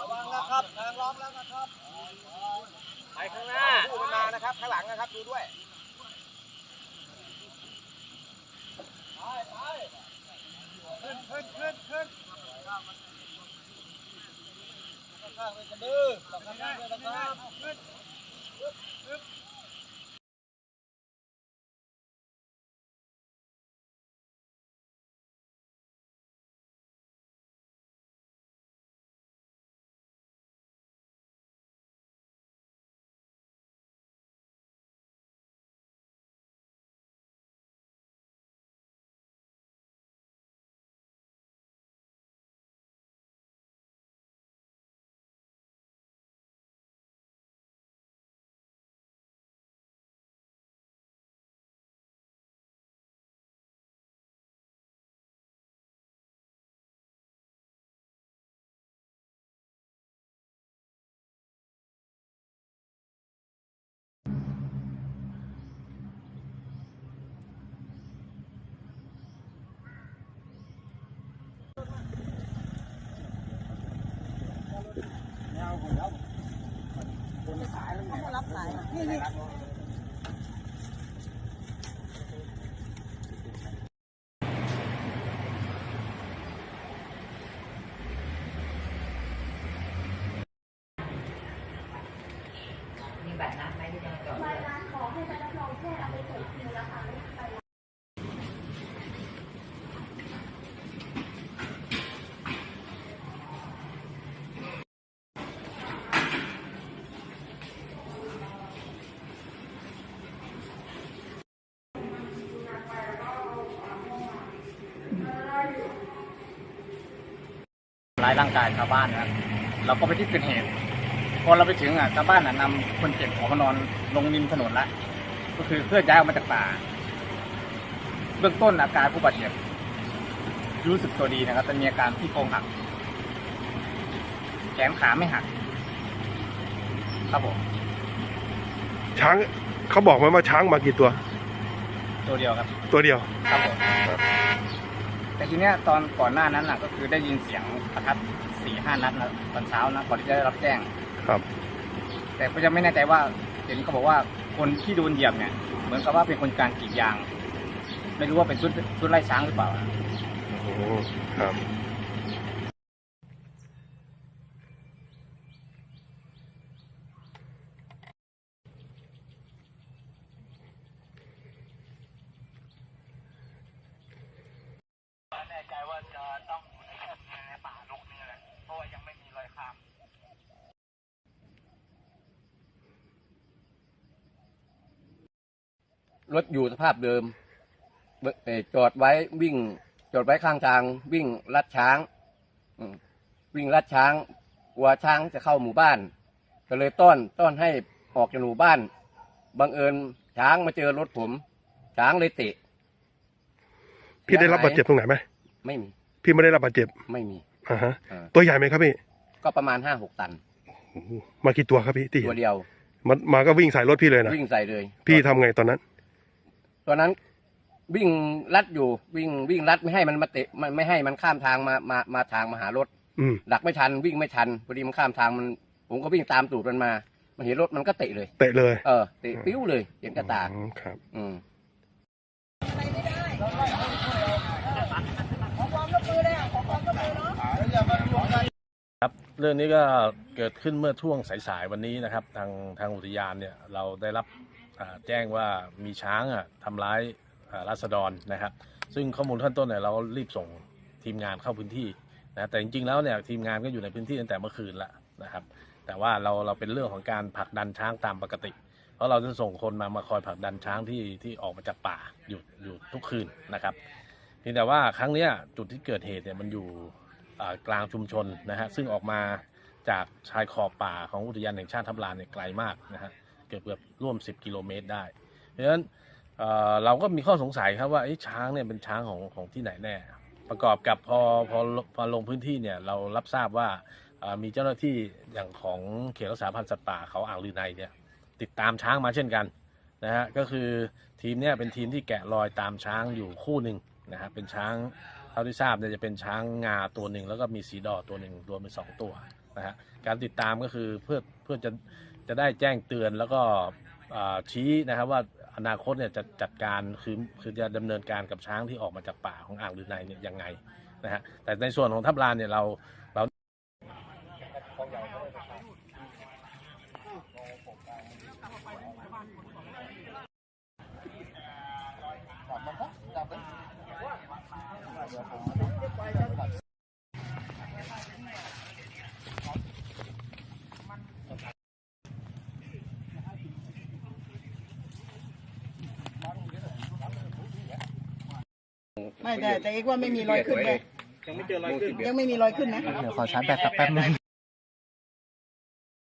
ระวังนะครับนางร้องแล้วนะครับ ไปข้างหน้าผู้มันมานะครับ ข้างหลังนะครับดูด้วย ไปไปขึ้นขึ้นขึ้นขึ้นข้างๆไปกันดื้อข้างๆไปนะครับขึ้น ปึ๊บปึ๊บมีบัตรนัดไหมที่จะมาจอด วันนั้นขอให้มารับรองแพทย์เอาไปตรวจคิวนะคะไป ทำ ร้ายร่างกายชาวบ้านนะครับเราก็ไปที่เกิดเหตุพอเราไปถึงอะชาวบ้านอะนำคนเจ็บออกมานอนลงริมถนนละก็คือเพื่อย้ายออกมาจากป่า เบื้องต้นอาการผู้บาดเจ็บรู้สึกตัวดีนะครับแต่มีอาการที่โครงหัก แขนขาไม่หัก ครับผมช้างเขาบอกไหมว่าช้างมากี่ตัว ตัวเดียวครับ ตัวเดียวครับผม แต่ทีเนี้ยตอนก่อนหน้านั้นน่ะ ก็คือได้ยินเสียงประทัดสี่ห้านัดนะตอนเช้านะก่อนที่จะได้รับแจ้ง ครับแต่ก็ยังไม่แน่ใจว่าเห็นเขาบอกว่าคนที่โดนเหยียบเนี่ย เหมือนกับว่าเป็นคนกลารกรีดยาง ไม่รู้ว่าเป็นชุดชุดไล่ช้างหรือเปล่า โอ้ครับ แน่ใจว่าจะต้องในป่าลุกนี่แหละเพราะว่ายังไม่มีรอยข้าม รถอยู่สภาพเดิมเอ่อเอ่อจอดไว้วิ่ง จอดไว้ข้างทางวิ่งลัดช้างอืมวิ่งลัดช้างกลัวช้างจะเข้าหมู่บ้าน ก็เลยต้อนต้อนให้ออกจากหมู่บ้านบังเอิญช้างมาเจอรถผม ช้างเลยเตะพี่ได้รับบาดเจ็บตรงไหนไหมไม่มีพี่ไม่ได้รับบาดเจ็บไม่มีอ่าฮะเออตัวใหญ่ไหมครับพี่ก็ประมาณห้าหกตันโอ้โหมากี่ตัวครับพี่ที่เห็ตัวนเดียวมามาก็วิ่งใส่รถพี่เลยนะวิ่งใส่เลยพี่ทำไงตอนนั้น ตอนนั้นวิ่งลัดอยู่วิ่งวิ่งลัดไม่ให้มันมาเตะไม่ไม่ให้มันข้ามทางมามามาทางมาหารถอืมดักไม่ทันวิ่งไม่ทันพอดีมันข้ามทางมัน ผมก็วิ่งตามตูดมันมา มันเห็นรถมันก็เตะเลย เตะเลยเออเตะปิ้วเลยเห็นกระตาอ๋อครับ อืมครับเรื่องนี้ก็เกิดขึ้นเมื่อช่วงสายๆวันนี้นะครับ ทางทางอุทยานเนี่ยเราได้รับอ่า แจ้งว่ามีช้างทำร้ายราษฎรนะครับ ซึ่งข้อมูลขั้นต้นเนี่ยเรารีบส่งทีมงานเข้าพื้นที่นะแต่จริงๆแล้วเนี่ยทีมงานก็อยู่ในพื้นที่ตั้งแต่เมื่อคืนล้วนะครับ แต่ว่าเราเราเป็นเรื่องของการผลักดันช้างตามปกติ เพราะเราจะส่งคนมามาคอยผลักดันช้างที่ที่ออกมาจากป่าอยู่อยู่ทุกคืนนะครับเพียงแต่ว่าครั้งเนี้ยจุดที่เกิดเหตุเนี่ยมันอยู่กลางชุมชนนะฮะซึ่งออกมาจากชายขอบป่าของอุทยานแห่งชาติทับลานเนี่ยไกลมากนะฮะ เกือบเกือบร่วม 10 กิโลเมตรได้ เพราะฉะนั้นเเราก็มีข้อสงสัยครับว่าช้างเนี่ยเป็นช้างของของที่ไหนแน่ ประกอบกับพอพอพอลงพื้นที่เนี่ยเรารับทราบว่ามีเจ้าหน้าที่อย่างของเขตรักษาพันธุ์สัตว์ป่าเขาอ่างลือในเนี่ยติดตามช้างมาเช่นกันนะฮะก็คือทีมเนี่ยเป็นทีมที่แกะรอยตามช้างอยู่คู่หนึ่งนะฮะเป็นช้างท่าที่ทราบเนี่ยจะเป็นช้างงาตัวหนึ่งแล้วก็มีสีดอตัวหนึ่งรวมเป็นสองตัวนะฮะการติดตามก็คือเพื่อเพื่อจะ จะได้แจ้งเตือนแล้วก็ชี้นะครับว่าอนาคตเนี่ยจะจัดการคือคือจะดำเนินการกับช้างที่ออกมาจากป่าของอ่างลือในเนี่ยยังไงนะฮะแต่ในส่วนของทับลานเนี่ยเราเรา ไม่แต่แต่เอกว่าไม่มีรอยขึ้นเลยยังไม่เจอรอยขึ้น ยังไม่มีรอยขึ้นนะ เดี๋ยวขอชาร์จแบตสักแป๊บนึง